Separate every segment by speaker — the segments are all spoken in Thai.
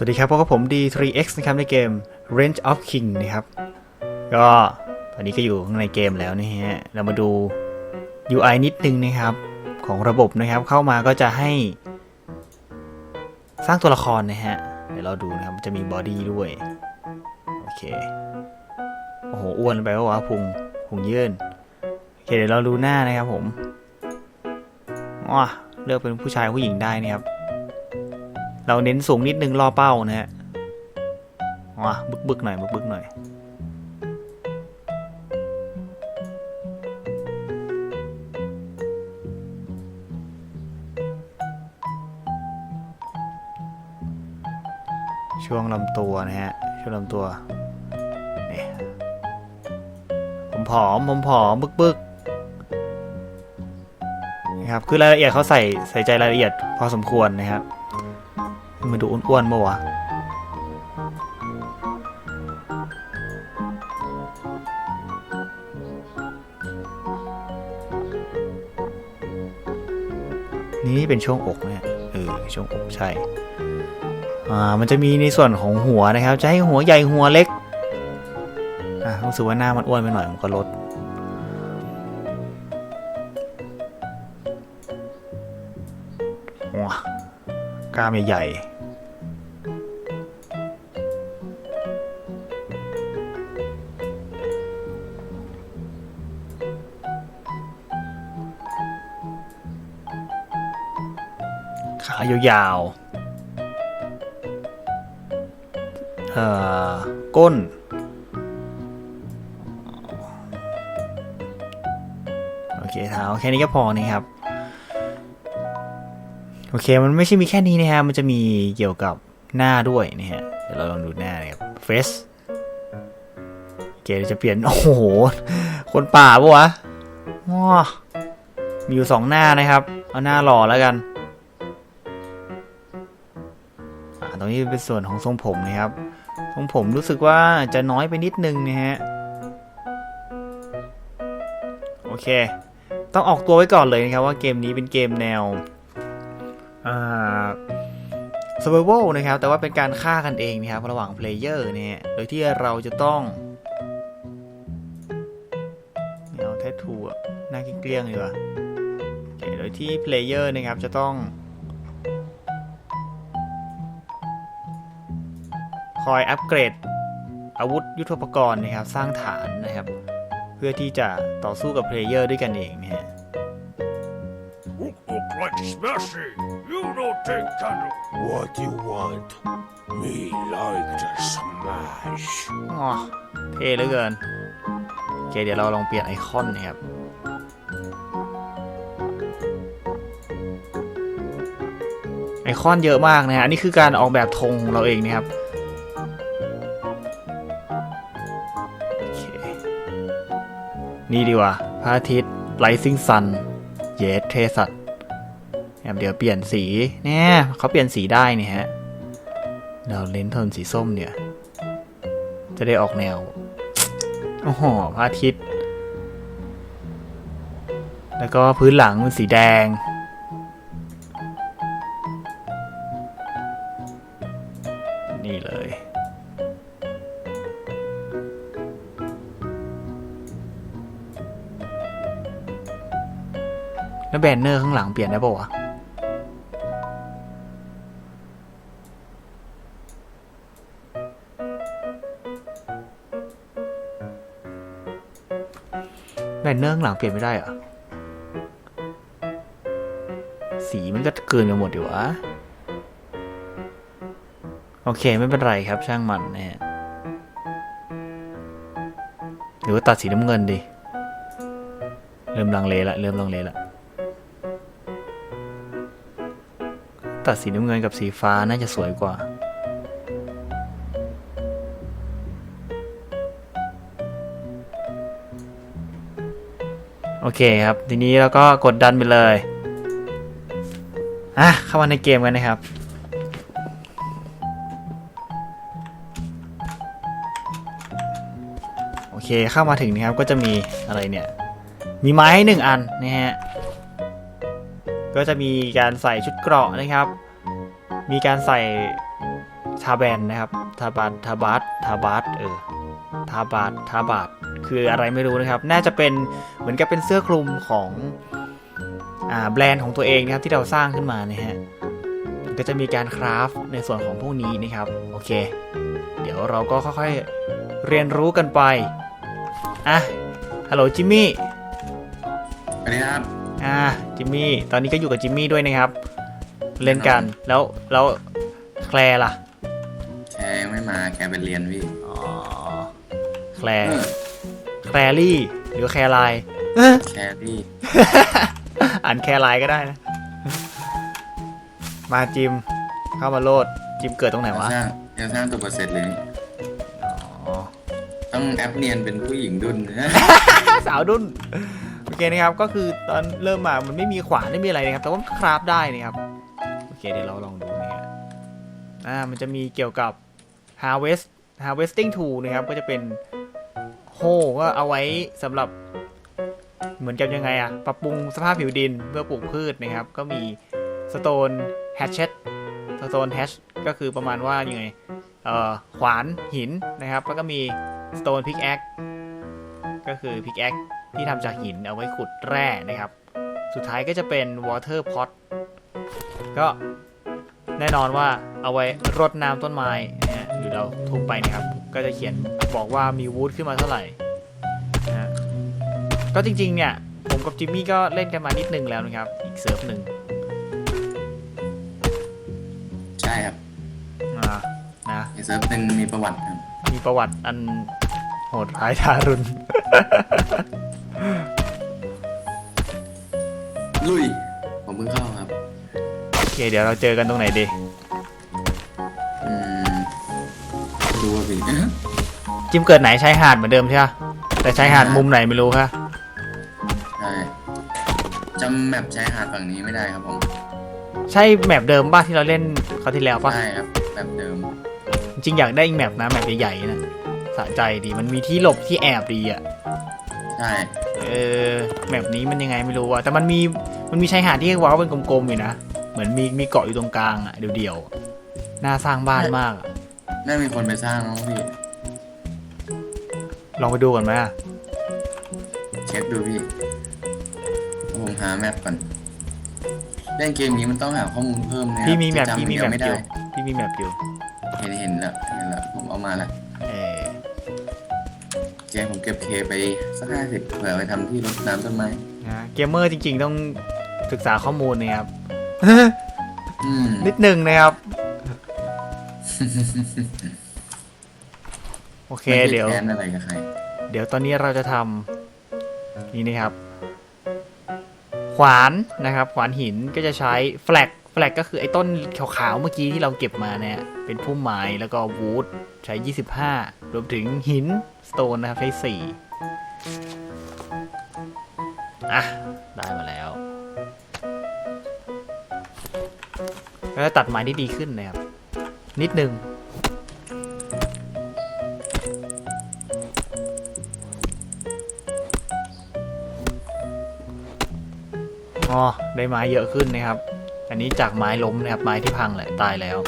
Speaker 1: สวัสดีครับพบกับผม D3X นะครับในเกม Range of King นะครับ ก็ตอนนี้ก็อยู่ข้างในเกมแล้วนะฮะ เรามาดู UI นิดนึงนะครับ ของระบบนะครับเข้ามาก็จะให้ สร้างตัวละครนะฮะ เดี๋ยวเราดูนะครับจะมีบอดี้ด้วย โอเค โอ้โห อ้วนไปวะวะพุงพุงยื่นโอเคเดี๋ยวเราดูหน้านะครับผมว้าเลือกเป็นผู้ชายผู้หญิงได้นะครับ เราเน้นสูงนิดนึงล่อเป้านะฮะว้าบึกบึกหน่อยบึกบึกหน่อย ช่วงลำตัวนะฮะ ช่วงลำตัวนี่ผมผอมผมผอมบึกบึกนะครับ คือรายละเอียดเขาใส่ใส่ใจรายละเอียดพอสมควรนะครับ มันดูอ้วนๆมาวะนี่เป็นช่วงอกเนี่ยเออช่วงอกใช่อ่ามันจะมีในส่วนของหัวนะครับ จะให้หัวใหญ่หัวเล็กอ่ารู้สึกว่าหน้ามันอ้วนไปหน่อยมันก็ลดกล้ามใหญ่ๆ ขายาวๆเอ่อก้น โอเคเท้าแค่นี้ก็พอนะครับ โอเค มันไม่ใช่มีแค่นี้นะฮะ มันจะมีเกี่ยวกับหน้าด้วยนะฮะ เดี๋ยวเราลองดูหน้านะครับ face โอเคจะเปลี่ยน โอ้โห คนป่าปะวะมีอยู่สองหน้านะครับ เอาหน้าหล่อแล้วกัน นี้เป็นส่วนของทรงผมนะครับ ทรงผมรู้สึกว่าจะน้อยไปนิดนึงนะฮะ โอเค ต้องออกตัวไว้ก่อนเลยนะครับว่าเกมนี้เป็นเกมแนว อ่า survival นะครับ แต่ว่าเป็นการฆ่ากันเองนะครับ ระหว่างเพลเยอร์เนี่ย โดยที่เราจะต้องเอาแททูอะหน้าเกลี้ยงๆดีกว่าโดยที่เพลเยอร์นะครับจะต้อง อยอัปเกรด อาวุธยุทโธปกรณ์นะครับ สร้างฐานนะครับ เพื่อที่จะต่อสู้กับเพลเยอร์ด้วยกันเองนะฮะ
Speaker 2: Look, look like Smashy. You don't take candle.
Speaker 3: What you want? Me like to smash.
Speaker 1: อ๋อเท่เหลือเกิน โอเค เดี๋ยวเราลองเปลี่ยนไอคอนนะครับ ไอคอนเยอะมากนะฮะ อันนี้คือการออกแบบธงของเราเองนะครับ นี่ดีกว่าพระอาทิตย์ไลซิงซันเยสเทสัตเดี๋ยวเปลี่ยนสีเนี่ยเขาเปลี่ยนสีได้เนี่ยฮะเราเน้นโทนสีส้มเนี่ย จะได้ออกแนว โอ้โหพระอาทิตย์ แล้วก็พื้นหลังเป็นสีแดง แล้วแบนเนอร์ข้างหลังเปลี่ยนได้ป่าวะแบนเนอร์ข้างหลังเปลี่ยนไม่ได้เหรอ สีมันก็เกินกันหมดอยู่วะ โอเคไม่เป็นไรครับช่างมันนะฮะหรือว่าตัดสีน้ำเงินดิเริ่มลังเลละ เริ่มลังเลละ ตัดสีน้ำเงินกับสีฟ้าน่าจะสวยกว่า โอเคครับ ทีนี้เราก็กดดันไปเลย อะ เข้ามาในเกมกันนะครับโอเคเข้ามาถึงนะครับก็จะมีอะไรเนี่ย มีไม้ให้หนึ่งอันนะฮะ ก็จะมีการใส่ชุดเกราะนะครับ มีการใส่ทาแบนนะครับทาบานทาบาสทาบาสเออทาบาสทาบาสคืออะไรไม่รู้นะครับ น่าจะเป็นเหมือนกับเป็นเสื้อคลุมของอ่าแบรนด์ของตัวเองนะครับที่เราสร้างขึ้นมานะฮะก็จะมีการคราฟในส่วนของพวกนี้นะครับโอเค เดี๋ยวเราก็ค่อยๆเรียนรู้กันไปอะฮัลโหลจิมมี่
Speaker 4: สวัสดีครับ
Speaker 1: อ่าจิมมี่ตอนนี้ก็อยู่กับจิมมี่ด้วยนะครับ เล่นกันแล้วแล้วแคลร์ล่ะ
Speaker 4: แกยังไม่มาแกไปเรียนพี่
Speaker 1: อ๋อแคลร์
Speaker 4: เออ
Speaker 1: แคลรี่ หรือแคลไลน์
Speaker 4: แครี่
Speaker 1: อ่านแคลไลน์ก็ได้นะ มาจิม เข้ามาโลดจิมเกิดตรงไหน
Speaker 4: จะ
Speaker 1: วะ
Speaker 4: สร้างจะสร้างตัวประเสริฐเลยนี่
Speaker 1: อ๋อ
Speaker 4: ต้องแอปเนียนเป็นผู้หญิงดุนนะ
Speaker 1: สาวดุนโอ เคนะครับก็คือตอนเริ่มมามันไม่มีขวานไม่มีอะไรนะครับแต่ว่าคราฟได้นะครับโอเคเดี๋ยวเราลองดูนะครับอ่ามันจะมีเกี่ยวกับ harvest harvesting tool นะครับก็จะเป็นโฮก็เอาไว้สำหรับเหมือนกับยังไงอะปรับปรุงสภาพผิวดินเพื่อปลูกพืชนะครับ ก็มี stone hatchet stone hatch ก็คือประมาณว่ายังไงเอ่อขวานหินนะครับ แล้วก็มี stone pickaxe ก็คือ pickaxe ที่ทำจากหินเอาไว้ขุดแร่นะครับ สุดท้ายก็จะเป็น water pot ก็แน่นอนว่าเอาไว้รดน้ำต้นไม้นะฮะหรือเราทุบไปนะครับ ก็จะเขียนบอกว่ามีวูดขึ้นมาเท่าไหร่นะฮะก็จริงๆเนี่ย ผมกับจิมมี่ก็เล่นกันมานิดนึงแล้วนะครับ อีกเซิร์ฟหนึ่ง
Speaker 4: ใช่ครับ
Speaker 1: อ่านะ
Speaker 4: ในเซิร์ฟหนึ่งมีประวัติครับ
Speaker 1: มีประวัติอันโหดร้ายทารุณ
Speaker 4: ลุย ผมเพิ่งเข้าครับ
Speaker 1: โอเค เดี๋ยวเราเจอกันตรงไหนดี
Speaker 4: อืมดูว่าพี่
Speaker 1: จิมเกิดไหนชายหาดเหมือนเดิมใช่ไหมแต่ชายหาดมุมไหนไม่รู้ค่ะ
Speaker 4: ใช่จำแมปชายหาดฝั่งนี้ไม่ได้ครับผม
Speaker 1: ใช่แมปเดิมป่ะที่เราเล่นคราวที่แล้วป่ะ
Speaker 4: ใช่ครับแบบเดิม
Speaker 1: จริงๆอยากได้อีกแมปนะแมปใหญ่ๆนะสะใจดีมันมีที่หลบที่แอบดีอะ
Speaker 4: ใช่
Speaker 1: เออแมปนี้มันยังไงไม่รู้อะแต่มันมีมันมีชายหาดที่ว้าวเป็นกลมๆอยู่นะ เหมือนมีมีเกาะอยู่ตรงกลางอะเดียวๆน่าสร้างบ้านมากอะ
Speaker 4: น่ามีคนไปสร้างแล้วพี่
Speaker 1: ลองไปดูกันไหมอะ
Speaker 4: เช็คดูพี่ผมหาแมปก่อนเล่นเกมนี้มันต้องหาข้อมูลเพิ่มนะครับ
Speaker 1: พี่มีแมป
Speaker 4: จะจำ
Speaker 1: พี่มี
Speaker 4: เดี
Speaker 1: แม
Speaker 4: ยว
Speaker 1: ป
Speaker 4: ไม่
Speaker 1: อยู่
Speaker 4: ได้
Speaker 1: พี่มีแมปอยู่
Speaker 4: เห็นเห็นแล้วเห็นแล้วผมเอามาแล้ว
Speaker 1: เออ
Speaker 4: เจผมเก็บเคไปสักห้าสิบเผื่อไปทำที่รดน้ำต้นไม้
Speaker 1: นะเกมเมอร์จริง ๆ ต้องศึกษาข้อมูลนะครับ
Speaker 4: อืม
Speaker 1: นิดนึงนะครับ โอเค
Speaker 4: ไม่ไเดี๋
Speaker 1: ยว
Speaker 4: แค้นอะไรกับใคร
Speaker 1: เดี๋ยวตอนนี้เราจะทำนี่นะครับ ขวานนะครับ ขวานหินก็จะใช้แฟลกแฟลกก็คือไอ้ต้นขาวๆเมื่อกี้ที่เราเก็บมาเนี่ยเป็นพุ่มไม้แล้วก็วูดใช้ 25 รวมถึงหินสโตนนะครับใช้4อะ ได้มาแล้วก็จะตัดไม้ได้ดีขึ้นนะครับ นิดนึงอ๋อได้ไม้เยอะขึ้นนะครับ อันนี้จากไม้ล้มนะครับ ไม้ที่พังแหละตายแล้ว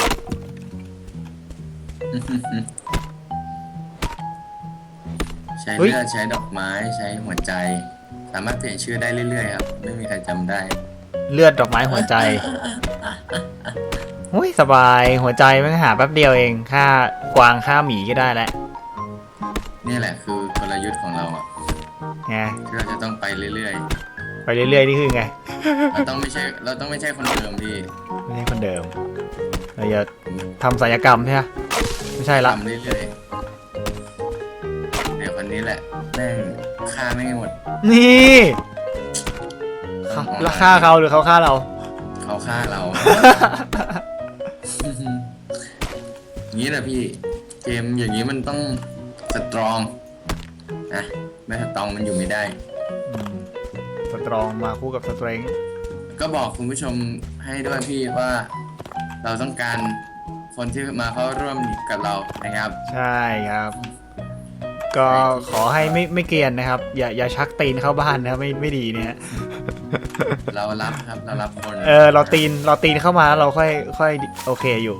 Speaker 4: ใช้
Speaker 1: เฮ้ย
Speaker 4: เลือดใช้ดอกไม้ใช้หัวใจ สามารถเปลี่ยนชื่อได้เรื่อยๆครับ ไม่มีใครจำได้
Speaker 1: เลือดดอกไม้หัวใจหุ้ยสบายหัวใจแม่งหาแป๊บเดียวเองค่ากวางค่าหมีก็ได้แล้ว
Speaker 4: นี่แหละคือกลยุทธ์ของเราอะ
Speaker 1: ไง
Speaker 4: ที่เราจะต้องไปเรื่อย
Speaker 1: ไปเรื่อยๆนี่คือไง
Speaker 4: ๆ เราต้องไม่ใช่เราต้องไม่ใช่คนเดิมพี่
Speaker 1: ไม่ใช่คนเดิมเราจะทำศัลยกรรมใช่ไหมไม่ใช่ละ
Speaker 4: ทำเรื่อย ฆ่าไม่หมด
Speaker 1: นี่เขาแล้วฆ่าเขาหรือเขาฆ่าเรา
Speaker 4: เขาฆ่าเรา งี้แหละพี่ เกมอย่างนี้มันต้องสตรองนะไม่สตรองมันอยู่ไม่ได้
Speaker 1: อืมสตรองมาคู่กับสเตรง
Speaker 4: ก็บอกคุณผู้ชมให้ด้วยพี่ว่า เราต้องการคนที่มาเข้าร่วมกับเรานะครับ
Speaker 1: ใช่ครับ ก็ขอให้ไม่ไม่เกรียนนะครับ อย่าอย่าชักตีนเข้าบ้านนะครับไม่ไม่ดีเนี่ย
Speaker 4: เรารับครับเรารับคน
Speaker 1: เออเราตีนเราตีนเข้ามาแล้วเราค่อยค่อยโอเคอยู่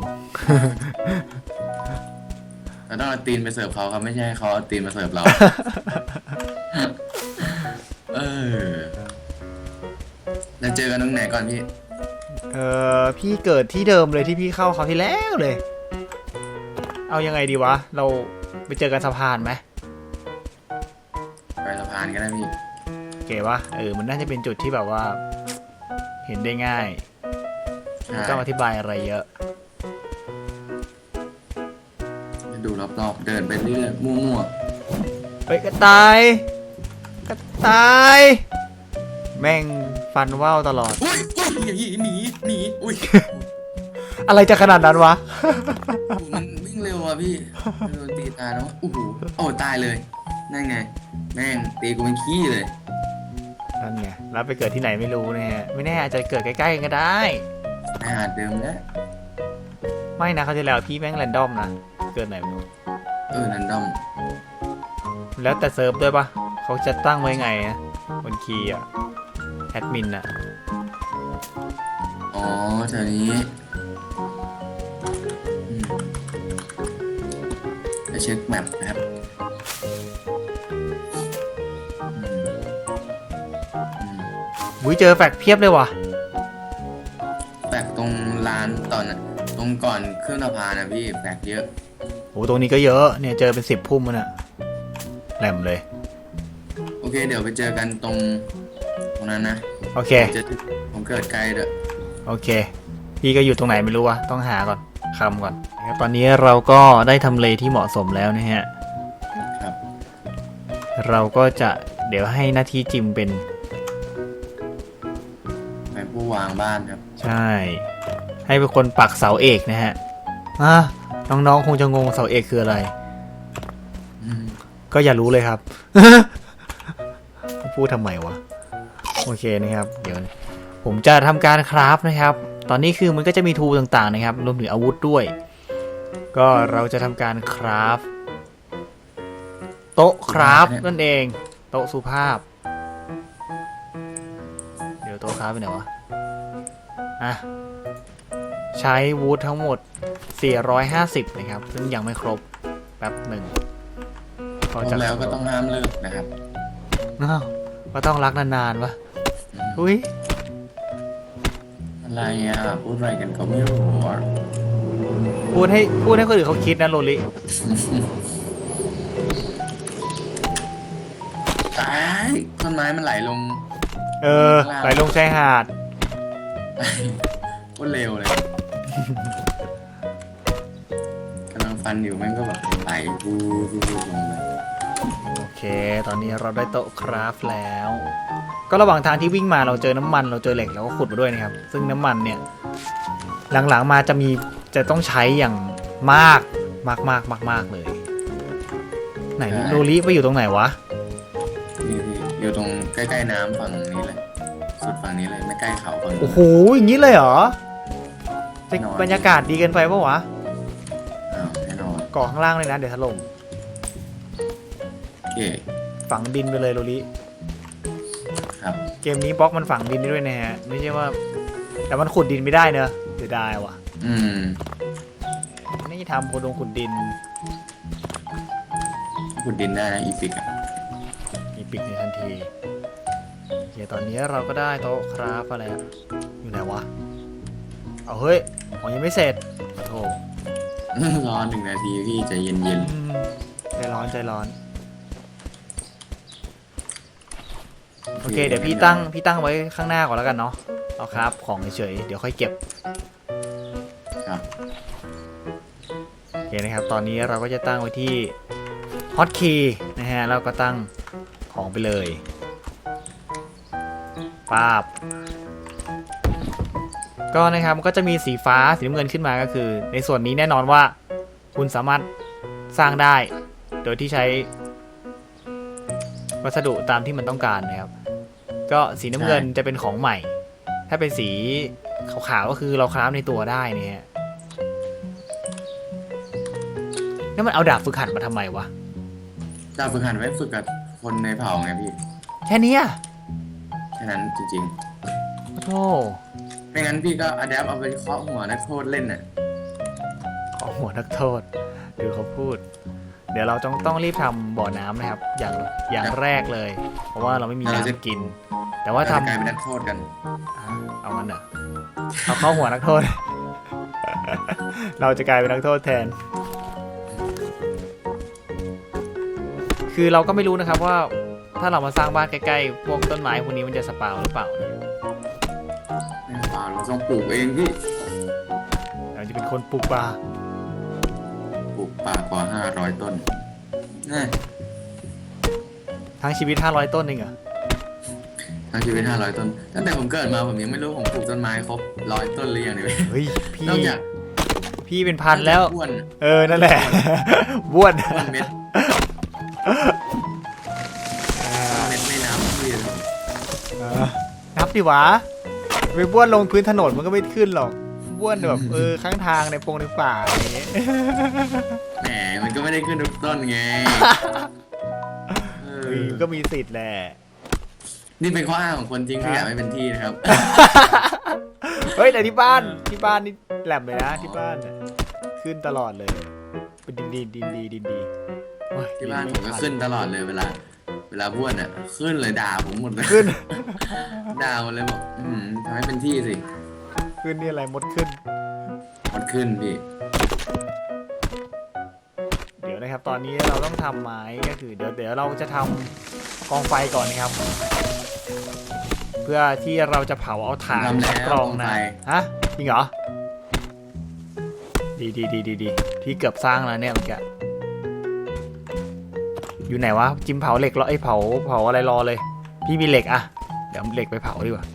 Speaker 4: เราต้องเอาตีนไปเสิร์ฟเขาครับไม่ใช่ให้เขาเอาตีนมาเสิร์ฟเราเออเราเจอกันตรงไหนก่อนพี่
Speaker 1: เออพี่เกิดที่เดิมเลยที่พี่เข้าเขาวที่แล้วเลย เอายังไงดีวะ เราไปเจอกันสะพานไหม
Speaker 4: ก๋
Speaker 1: ปะเออมันน่าจะเป็นจุดที่แบบว่า เห็นได้ง่าย
Speaker 4: ใช่
Speaker 1: ไม่ต้องอธิบายอะไรเยอะ
Speaker 4: ดูรอบๆเดินไปเรื่อยๆมั่ว
Speaker 1: เฮ้ยกระต่ายกระต่ายแม่งฟันว่าวตลอด
Speaker 4: ๆอุ้ยอุ้ยหนีหนีหนีอุ้ย
Speaker 1: อะไรจะขนาดนั้นวะ
Speaker 4: มันวิ่งเร็วอะพี่โดนตีตายแล้วโอ้โหโอ้ตายเลย นั่นไง แม่งตีกูเป็นขี้เลย
Speaker 1: นั่นไงแล้วไปเกิดที่ไหนไม่รู้นะฮะไม่แน่อาจจะเกิดใกล้ๆกันก็ได้
Speaker 4: อาหารเดิมแล้ว
Speaker 1: ไม่นะเขาวที่แล้วพี่แม่งแรนดอมนะเกิดไหนไม่รู้
Speaker 4: เออนันดอม
Speaker 1: แล้วแต่เซิร์ฟด้วยปะเขาจะตั้งไว้ไงอะบนคีย์อะแอดมินอะ
Speaker 4: อ๋อแถวนี้อืมไปเช็คแมปนะครับ
Speaker 1: วิเจอแฟกเพียบเลยว่ะ
Speaker 4: แปลกตรงร้านตอนน่ะตรงก่อนขึ้นสะพานนะพี่แปลกเยอะ
Speaker 1: โอ้ตรงนี้ก็เยอะเนี่ยเจอเป็นสิบพุ่มมันอะแหลมเลย
Speaker 4: โอเค เดี๋ยวไปเจอกันตรงตรงนั้นนะ
Speaker 1: โอเค
Speaker 4: เจอผมเกิดไกลเด้อ
Speaker 1: โอเค พี่ก็อยู่ตรงไหนไม่รู้วะ ต้องหาก่อนคำก่อนนะครับตอนนี้เราก็ได้ทำเลที่เหมาะสมแล้วนะฮะ
Speaker 4: ครับ
Speaker 1: เราก็จะเดี๋ยวให้หน้าที่จิมเป็น
Speaker 4: ไปผู้ วางบ้านครับ
Speaker 1: ใช่ ให้เป็นคนปักเสาเอกนะฮะอะน้องๆคงจะงงเสาเอกคืออะไร
Speaker 4: อืม
Speaker 1: ก็อย่ารู้เลยครับ พูดทำไมวะ โอเคนะครับ เดี๋ยว ผมจะทำการคราฟนะครับ ตอนนี้คือมันก็จะมีทูต่างๆนะครับ รวมถึงอาวุธด้วย ก็เราจะทำการคราฟโต๊ะคราฟนั่นเอง โต๊ะสุภาพ เดี๋ยวโต๊ะคราฟไปไหนวะ อะ ใช้วูดทั้งหมด 450 นะครับ ซึ่งยังไม่ครบแป๊บหนึ่ง
Speaker 4: ครบแล้วก็ต้องห้ามเลิกนะครับ
Speaker 1: อ้าวก็ต้องรักนานๆวะอุ้ย
Speaker 4: อะไรอะพูดอะไรกันก็ไม่รู้อะ
Speaker 1: พูดให้พูดให้คนอื่นเขาคิดนะโรลิ
Speaker 4: ตายต้นไม้มันไหลลง
Speaker 1: เออ ไหลลงชายหาด
Speaker 4: โคตรเร็วเลยกำลังฟันอยู่แม่งก็แบบไหลบูบูบูลงเลย
Speaker 1: โอเค ตอนนี้เราได้โต๊ะคราฟแล้ว ก็ระหว่างทางที่วิ่งมาเราเจอน้ำมันเราเจอเหล็กเราก็ขุดมาด้วยนะครับ ซึ่งน้ำมันเนี่ย หลังๆมาจะมีจะต้องใช้อย่างมากมากมากมากมากๆเลย ไหนโรลิไปอยู่ตรงไหนวะ
Speaker 4: นี่พี่อยู่ตรงใกล้ๆน้ำฝั่งนี้เลย สุดฝั่งนี้เลยไม่ใกล้เขาฝั่งนู้น
Speaker 1: โอ้โหอย่างนี้เลยเหรอจะ
Speaker 4: นอน
Speaker 1: บรรยากาศดีเกินไปปะวะ
Speaker 4: อ้าวแน่นอน
Speaker 1: เกาะข้างล่างเลยนะเดี๋ยวถล่ม
Speaker 4: โอเค
Speaker 1: ฝังดินไปเลยโรลิ
Speaker 4: ครับ
Speaker 1: เกมนี้บล็อกมันฝังดินได้ด้วยนะฮะไม่ใช่ว่า แต่มันขุดดินไม่ได้เนอะเสียดายว่ะ
Speaker 4: อืม
Speaker 1: นี่ทำโคดงขุดดิน
Speaker 4: ขุดดินได้นะอีพิกอะ
Speaker 1: มีปิกในทันทีโอ เคตอนนี้เราก็ได้โต๊ะคราฟอะไรอะอยู่ไหนวะ เอาเฮ้ยของยังไม่เสร็จขอโทษ
Speaker 4: รอหนึ่งนาทีพี่ใจเย็น
Speaker 1: อืมใจร้อนใจร้อน
Speaker 4: ๆ
Speaker 1: โอเค เดี๋ยวพี่ตั้งพี่ตั้งไว้ข้างหน้าก่อนแล้วกันเนาะเอาครับ ของเฉยๆเดี๋ยวค่อยเก็บ
Speaker 4: ครับ
Speaker 1: โอเคนะครับ ตอนนี้เราก็จะตั้งไว้ที่ฮอตคีย์นะฮะแล้วก็ตั้งของไปเลย ป้าบ ก็นะครับก็จะมีสีฟ้าสีน้ำเงินขึ้นมาก็คือ ในส่วนนี้แน่นอนว่าคุณสามารถสร้างได้ โดยที่ใช้ วัสดุตามที่มันต้องการนะครับ ก็สีน้ำเงินจะเป็นของใหม่ ถ้าเป็นสีขาวๆก็คือเราคราฟในตัวได้เนี่ยนี่มันเอาดาบฝึกหัดมาทำไมวะ
Speaker 4: ดาวฝึกหัดไว้ฝึกกับคนในเผ่าไงพี่
Speaker 1: แค่เนี้ย
Speaker 4: แค่นั้นจริง
Speaker 1: โธ่
Speaker 4: ไม่งั้นพี่ก็อะแดปเอาไปเคาะหัวนักโทษเล่นน่ะ
Speaker 1: ขอหัวนักโทษดูเขาพูด เดี๋ยวเราต้องต้องรีบทำบ่อน้ำนะครับ อย่างอย่างแรกเลย เพราะว่าเราไม่มี
Speaker 4: เราจะ
Speaker 1: น้ำกิน แต่ว่า
Speaker 4: เรา
Speaker 1: ทำ
Speaker 4: จะกลายเป็นนักโทษกัน
Speaker 1: อ่าเอามันเหรอเอาเข้าหัวนักโทษ เราจะกลายเป็นนักโทษแทน คือเราก็ไม่รู้นะครับว่า ถ้าเรามาสร้างบ้านใกล้ๆ พวกต้นไม้พวกนี้มันจะสปาวหรือเปล่าเนี่ย
Speaker 4: เปล่าเราต้องปลูกเองพี่
Speaker 1: เราจะเป็นคนปลูกป่า
Speaker 4: ปลูกป่ากว่าห้าร้อยต้นน่ะ
Speaker 1: ทั้งชีวิต500ต้นเองเหรอ
Speaker 4: ทั้งชีวิตห้าร้อยต้น ตั้งแต่ผมเกิดมาผมยังไม่รู้ผมปลูกต้นไม้ครบร้อยต้นหรือยังเนี่ย
Speaker 1: เฮ้ยพี่
Speaker 4: นอกจาก
Speaker 1: พี่เป็นพันแล้ว
Speaker 4: อ้วน
Speaker 1: เออ นั่นแหละบ้วน
Speaker 4: อ้วนเม็ด ดิ
Speaker 1: วะไปบ้วนลงพื้นถนนมันก็ไม่ขึ้นหรอกบ้วนแบบเออข้างทางในปงในป่าอย่างเงี้ย
Speaker 4: แหมมันก็ไม่ได้ขึ้นทุกต้นไงเอ
Speaker 1: เฮ้ย
Speaker 4: อ
Speaker 1: มันก็มีสิทธิ์แหละ
Speaker 4: นี่เป็นข้ออ้างของคนจริงที่อยากไม่เป็นที่นะครับ
Speaker 1: เฮ้ยแต่ที่บ้านที่บ้านนี่แหลมเลยนะที่บ้านเนี่ยขึ้นตลอดเลย เป็นดินดีดินดีดินดีโอ้ย
Speaker 4: ที่บ้านผมก็ขึ้นตลอดเลยเวลา เวลาบ้วนอะ ขึ้นเลยด่าผมหมดเลย
Speaker 1: ขึ้น
Speaker 4: ด่าหมดเลยบอกอืมทำให้เป็นที่สิ
Speaker 1: ขึ้นนี่อะไรมดขึ้น
Speaker 4: มันขึ้นพี่
Speaker 1: เดี๋ยวนะครับ ตอนนี้เราต้องทำไม้ก็คือ เดี๋ยวเดี๋ยวเราจะทำกองไฟก่อนนะครับ เพื่อที่เราจะเผาเอาถ่าน
Speaker 4: ทำแล้ว
Speaker 1: กรอง
Speaker 4: กองไฟ
Speaker 1: นะฮะจริงเหรอ ดีดีดีดีดีพี่เกือบสร้างแล้วเนี่ยเมื่อกี้ อยู่ไหนวะจิมเผาเหล็กรอไอ้ยเผาเผาอะไรรอเลย พี่มีเหล็กอะเดี๋ยวเอาเหล็กไปเผาดีกว่า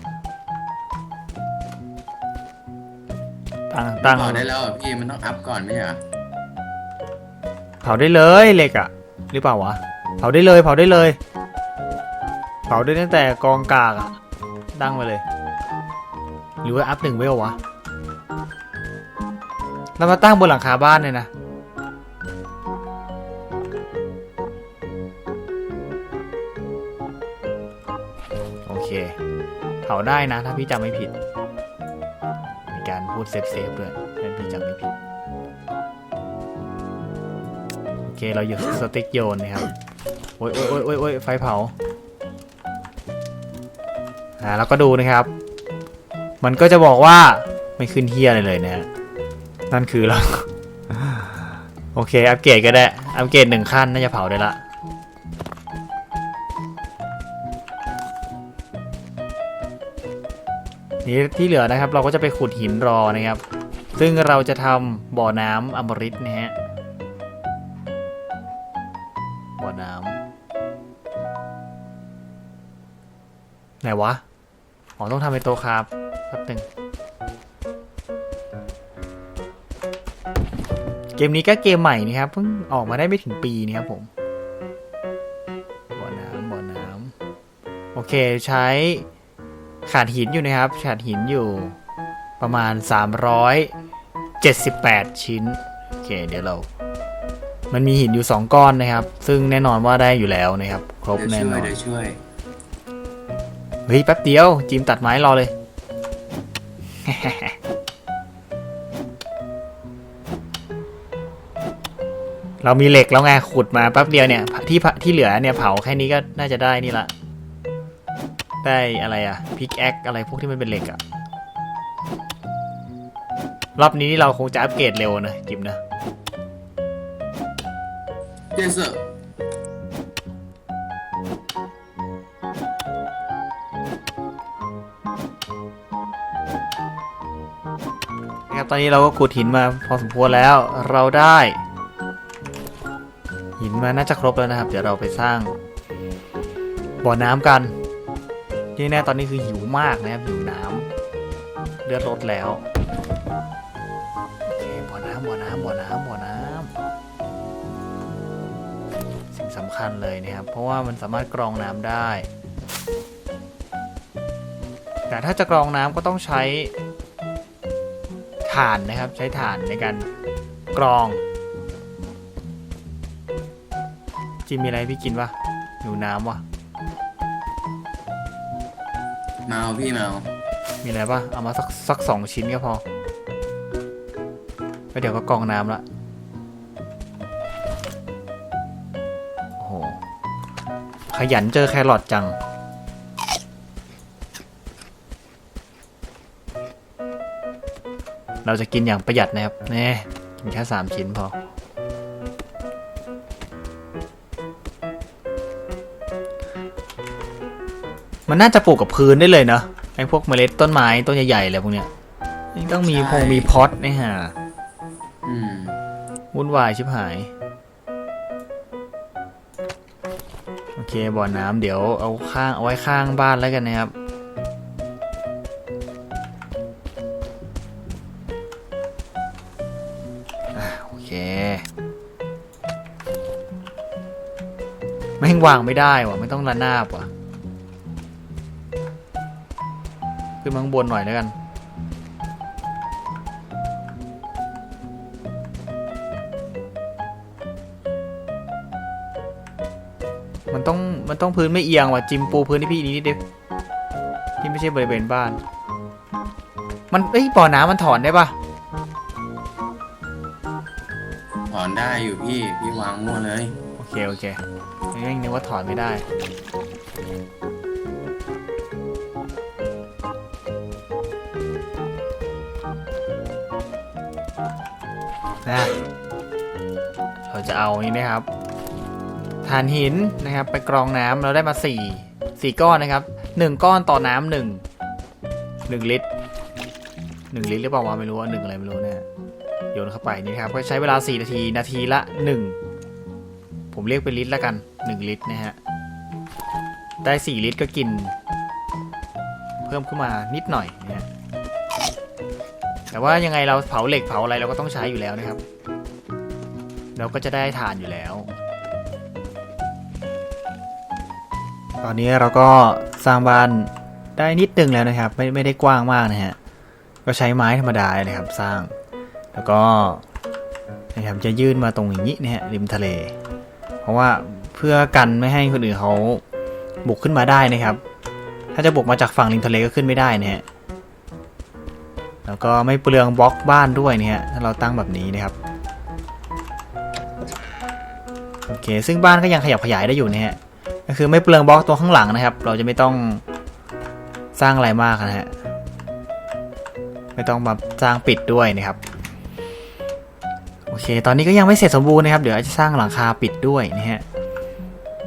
Speaker 1: ตั้งตั้ง
Speaker 4: เผาได้แล้วอะพี่มันต้องอัพก่อนไม่ใช่เหรอ
Speaker 1: เผาได้เลยเหล็กอะหรือเปล่าวะเผาได้เลยเผาได้เลย เผาได้ตั้งแต่กองกากอะตั้งไปเลย หรือว่าอัพหนึ่งเวลวะแล้วมาตั้งบนหลังคาบ้านเลยนะ เผาได้นะ ถ้าพี่จำไม่ผิด มีการพูดเซฟเซฟๆด้วยถ้าพี่จำไม่ผิด โอเค เราอยู่สติ๊กโยนนะครับโอ้ยโอ้ยโอ้ยโอ้ยโอ้ยไฟเผา อ่าแล้วก็ดูนะครับ มันก็จะบอกว่าไม่ขึ้นเฮียอะไรเลยนะฮะ นั่นคือเรา โอเค อัปเกรดก็ได้ อัปเกรดหนึ่งขั้นน่าจะเผาได้ละ นี่ที่เหลือนะครับ เราก็จะไปขุดหินรอนะครับ ซึ่งเราจะทำบ่อน้ำอมฤตนะฮะบ่อน้ำไหนวะอ๋อต้องทำเป็นโตะครับแป๊บหนึ่งเกมนี้ก็เกมใหม่นะครับเพิ่งออกมาได้ไม่ถึงปีนี่ครับผมบ่อน้ำบ่อน้ำโอเคใช้ ขาดหินอยู่นะครับ ขาดหินอยู่ประมาณ 378 ชิ้น โอเค เดี๋ยวเรา มันมีหินอยู่ 2 ก้อนนะครับ ซึ่งแน่นอนว่าได้อยู่แล้วนะครับ ครบ
Speaker 4: เดี๋ยว
Speaker 1: แน่
Speaker 4: ช่
Speaker 1: น
Speaker 4: ว
Speaker 1: อยน
Speaker 4: เดี๋ยวช่วย
Speaker 1: เฮ้ย แป๊บเดียว จิมตัดไม้รอเลย เรามีเหล็กแล้วไง ขุดมาแป๊บเดียวเนี่ย ที่ที่เหลือเนี่ยเผาแค่นี้ก็น่าจะได้นี่ละ ได้อะไรอะพิกแอคอะไรพวกที่มันเป็นเหล็กอะรอบนี้นี่เราคงจะอัปเกรดเร็วนะจิมนะ
Speaker 4: เจสเซอร์
Speaker 1: นะครับตอนนี้เราก็ขุดหินมาพอสมควรแล้วเราได้ หินมาน่าจะครบแล้วนะครับ เดี๋ยวเราไปสร้างบ่อน้ำกัน ที่แน่ตอนนี้คือหิวมากนะครับหิวน้ำเลือดลดแล้วโอเคบ่อน้ำบ่อน้ำบ่อน้ำบ่อน้ำสิ่งสำคัญเลยนะครับ เพราะว่ามันสามารถกรองน้ำได้ แต่ถ้าจะกรองน้ำก็ต้องใช้ถ่านนะครับใช้ถ่านในการกรองจิมมีอะไรพี่กินวะหิวน้ำวะ
Speaker 4: มาเอาพี่มาเอา
Speaker 1: มีอะไรปะเอามาสักสักสองชิ้นก็พอแล้วเดี๋ยวก็กองน้ำละโอ้โหขยันเจอแครอทจัง เราจะกินอย่างประหยัดนะครับแน่กินแค่สามชิ้นพอ มันน่าจะปลูกกับพื้นได้เลยเนอะไอ้พวกเมล็ดต้นไม้ต้นใหญ่ๆอะไรพวกเนี้ยนี่ต้องมีพงมีพอตนี่ฮะ
Speaker 4: อืม
Speaker 1: วุ่นวายชิบหาย โอเคบ่อน้ำเดี๋ยวเอาข้างเอาไว้ข้างบ้านแล้วกันนะครับอะโอเค ไม่งวางไม่ได้ว่ะไม่ต้องระนาบว่ะ ขึ้นมาข้างบนหน่อยแล้วกัน มันต้องมันต้องพื้นไม่เอียงว่ะจิมปูพื้นที่พี่นี้นิดเดียวที่ไม่ใช่บริเวณบ้าน มันเอ้ยบ่อน้ำมันถอนได้ปะ
Speaker 4: ถอนได้อยู่พี่ พี่วางมั่วเลย
Speaker 1: โอเคโอเคไม่นึกว่าถอนไม่ได้ นะเราจะเอานี่นะครับฐานหินนะครับไปกรองน้ำเราได้มาสี่สี่ก้อนนะครับหนึ่งก้อนต่อน้ำหนึ่งหนึ่งลิตรหนึ่งลิตรหรือเปล่าวะไม่รู้ว่าหนึ่งอะไรไม่รู้เนี่ยโยนเข้าไปนี่ครับก็ใช้เวลา 4 นาทีนาทีละหนึ่งผมเรียกเป็นลิตรล้วกัน 1 ลิตรนะฮะได้ 4 ลิตรก็กิน เพิ่มขึ้นมานิดหน่อยนะ แต่ว่ายังไงเราเผาเหล็กเผาอะไรเราก็ต้องใช้อยู่แล้วนะครับ เราก็จะได้ทานอยู่แล้ว ตอนนี้เราก็สร้างบ้านได้นิดนึงแล้วนะครับ ไม่ไม่ได้กว้างมากนะฮะก็ใช้ไม้ธรรมดาเลยครับสร้าง แล้วก็นะครับจะยื่นมาตรงอย่างนี้นะฮะริมทะเล เพราะว่าเพื่อกันไม่ให้คนอื่นเขาบุกขึ้นมาได้นะครับ ถ้าจะบุกมาจากฝั่งริมทะเลก็ขึ้นไม่ได้นะฮะ แล้วก็ไม่เปลืองบล็อกบ้านด้วยเนี่ยถ้าเราตั้งแบบนี้นะครับโอเค ซึ่งบ้านก็ยังขยับขยายได้อยู่นะฮะก็คือไม่เปลืองบล็อกตัวข้างหลังนะครับ เราจะไม่ต้องสร้างอะไรมากนะฮะไม่ต้องมาสร้างปิดด้วยนะครับโอเค ตอนนี้ก็ยังไม่เสร็จสมบูรณ์นะครับ เดี๋ยวจะสร้างหลังคาปิดด้วยนะฮะ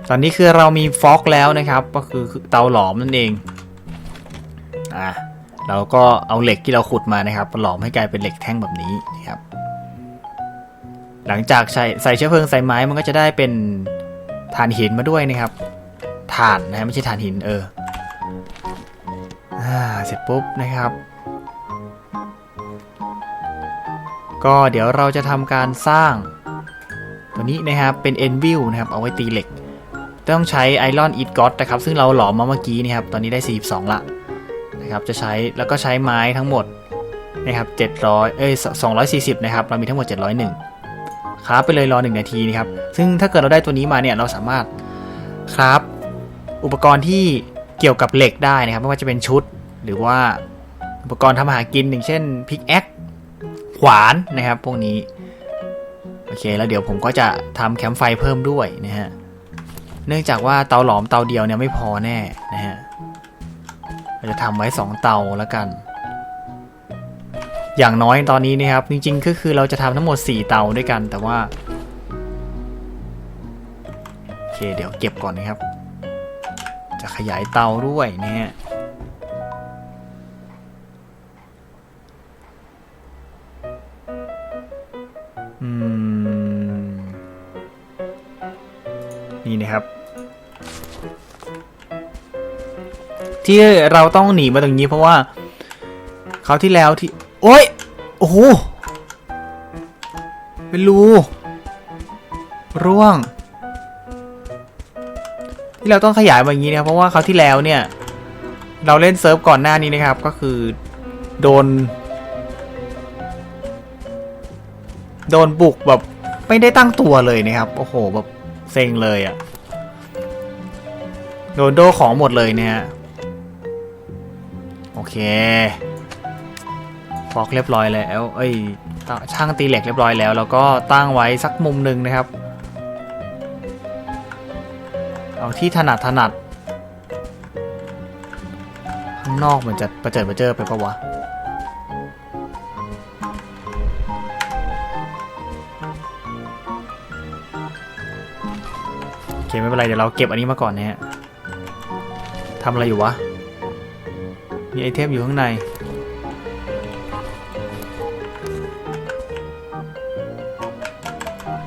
Speaker 1: ตอนนี้คือเรามีฟอกแล้วนะครับ ก็คือเตาหลอมนั่นเองอะ เราก็เอาเหล็กที่เราขุดมานะครับหลอมให้กลายเป็นเหล็กแท่งแบบนี้นะครับ หลังจากใส่ใส่เชื้อเพลิงใส่ไม้มันก็จะได้เป็นถ่านหินมาด้วยนะครับถ่านนะไม่ใช่ถ่านหินเออเสร็จปุ๊บนะครับ ก็เดี๋ยวเราจะทำการสร้าง ตัวนี้นะครับเป็น e n v i l นะครับเอาไว้ตีเหล็ก ต้องใช้ไอรอนอิดก็ตนะครับ ซึ่งเราหลอมมาเมื่อกี้นะครับ ตอนนี้ได้ 42ละ นะครับจะใช้แล้วก็ใช้ไม้ทั้งหมดนะครับ700เอ้ย240นะครับเรามีทั้งหมด 701คราฟไปเลยรอ1นาทีนะครับซึ่งถ้าเกิดเราได้ตัวนี้มาเนี่ยเราสามารถคราฟอุปกรณ์ที่เกี่ยวกับเหล็กได้นะครับไม่ว่าจะเป็นชุดหรือว่าอุปกรณ์ทำอาหารกินอย่างเช่นพิกแอคขวานนะครับพวกนี้โอเคแล้วเดี๋ยวผมก็จะทำแคมป์ไฟเพิ่มด้วยนะฮะเนื่องจากว่าเตาหลอมเตาเดียวเนี่ยไม่พอแน่นะฮะ เราจะทำไว้ 2 เตาแล้วกัน อย่างน้อยตอนนี้นะครับ จริงๆ ก็คือเราจะทำทั้งหมด 4 เตาด้วยกันแต่ว่า โอเคเดี๋ยวเก็บก่อนนะครับ จะขยายเตาด้วยนะฮะ ที่เราต้องหนีมาตรงนี้เพราะว่าเขาที่แล้วที่ โอ้ย โอ้โห เป็นรู ร่วง ที่เราต้องขยายมาอย่างนี้นะครับเพราะว่าเขาที่แล้วเนี่ย เราเล่นเซิร์ฟก่อนหน้านี้นะครับ ก็คือโดน โดนบุกแบบไม่ได้ตั้งตัวเลยนะครับ โอ้โหแบบเซ็งเลยอะ่ะโดนโดของหมดเลยเนี่ย เค ฟอกเรียบร้อยแล้ว เอ้ยช่างตีเหล็กเรียบร้อยแล้ว แล้วก็ตั้งไว้สักมุมหนึ่งนะครับ เอาที่ถนัดถนัด ข้างนอกมันจะประเจิดประเจิดไปปะวะโอเคไม่เป็นไรเดี๋ยวเราเก็บอันนี้มาก่อนนะฮะทำอะไรอยู่วะ มีไอเทมอยู่ข้างใน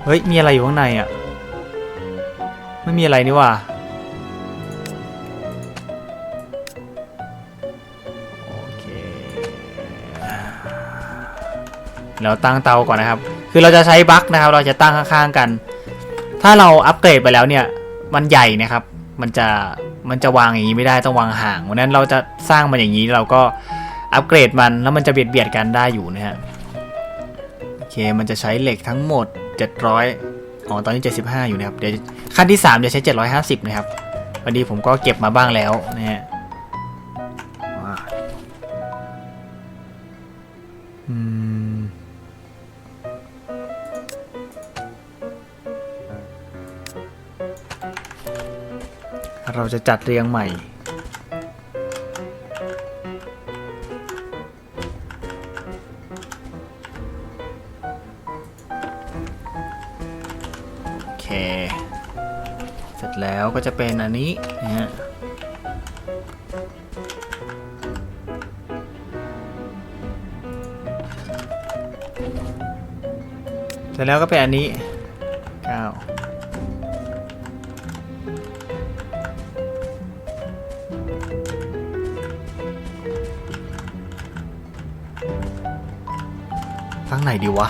Speaker 1: เฮ้ย มีอะไรอยู่ข้างในอะ ไม่มีอะไรนี่ว่าโอเคแล้วตั้งเตาก่อนนะครับ คือเราจะใช้บั๊กนะครับ เราจะตั้งข้างๆกัน ถ้าเราอัปเกรดไปแล้วเนี่ย มันใหญ่นะครับ มันจะ มันจะวางอย่างนี้ไม่ได้ต้องวางห่างวันนั้นเราจะสร้างมันอย่างนี้เราก็อัปเกรดมันแล้วมันจะเบียดเบียดกันได้อยู่นะฮะโอเคมันจะใช้เหล็กทั้งหมด 700อ๋อตอนนี้ 75 อยู่นะครับเดี๋ยวขั้นที่ 3 จะใช้ 750 นะครับวันนี้ผมก็เก็บมาบ้างแล้วนะฮะ จะจัดเรียงใหม่ โอเค เสร็จแล้วก็จะเป็นอันนี้นะฮะเสร็จแล้วก็เป็นอันนี้ ข้างไหนดีวะ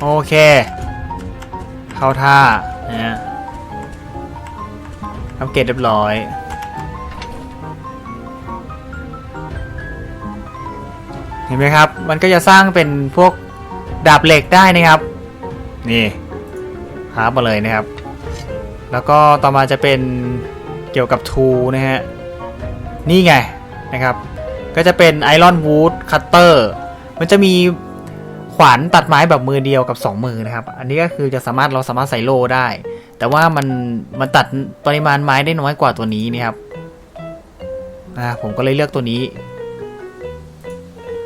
Speaker 1: โอเค เข้าท่านะฮะทำเกตเรียบร้อยเห็นไหมครับ มันก็จะสร้างเป็นพวกดาบเหล็กได้นะครับ นี่หามาเลยนะครับ แล้วก็ต่อมาจะเป็นเกี่ยวกับทูนะฮะ นี่ไงนะครับ ก็จะเป็นไอรอนวูดคัตเตอร์มันจะมีขวานตัดไม้แบบมือเดียวกับ 2 มือนะครับ อันนี้ก็คือจะสามารถเราสามารถใส่โลได้ แต่ว่ามันมันตัดปริมาณไม้ได้น้อยกว่าตัวนี้นะครับนะผมก็เลยเลือกตัวนี้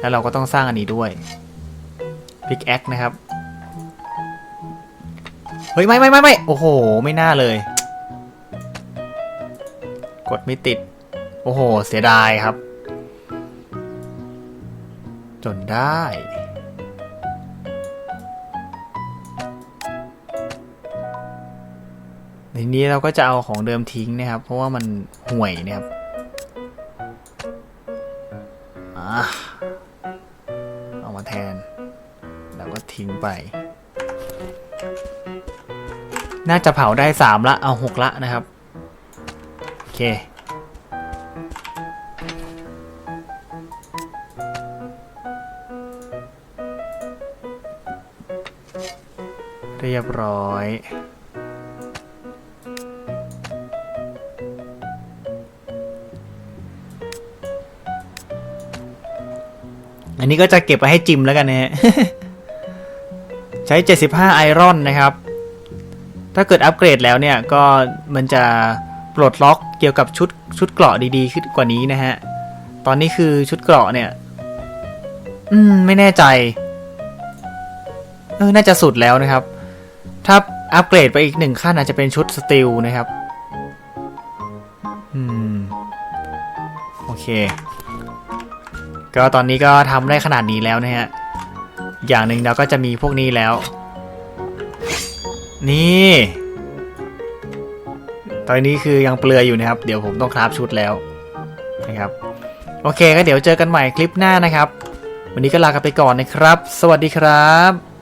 Speaker 1: แล้วเราก็ต้องสร้างอันนี้ด้วย Big X นะครับ เฮ้ยไม่ไม่ไม่ไม่โอ้โห ไม่น่าเลย กดไม่ติด โอ้โห เสียดายครับ จนได้ทีนี้เราก็จะเอาของเดิมทิ้งนะครับ เพราะว่ามันห่วยนะครับอเอามาแทน แล้วก็ทิ้งไป น่าจะเผาได้สามละ เอาหกละนะครับ โอเค เรียบร้อยอันนี้ก็จะเก็บไปให้จิมแล้วกันนะฮะ ใช้ 75 ไอรอนนะครับ ถ้าเกิดอัปเกรดแล้วเนี่ยก็มันจะปลดล็อกเกี่ยวกับชุดชุดเกราะดีๆขึ้นกว่านี้นะฮะ ตอนนี้คือชุดเกราะเนี่ย อืม ไม่แน่ใจ เออ น่าจะสุดแล้วนะครับ ถ้าอัปเกรดไปอีกหนึ่งขั้นอาจจะเป็นชุดสตีลนะครับ อืม โอเค ก็ตอนนี้ก็ทำได้ขนาดนี้แล้วนะฮะ อย่างหนึ่งเราก็จะมีพวกนี้แล้ว นี่ ตอนนี้คือยังเปลือยอยู่นะครับ เดี๋ยวผมต้องคราฟชุดแล้วนะครับ โอเคก็เดี๋ยวเจอกันใหม่คลิปหน้านะครับ วันนี้ก็ลากันไปก่อนนะครับ สวัสดีครับ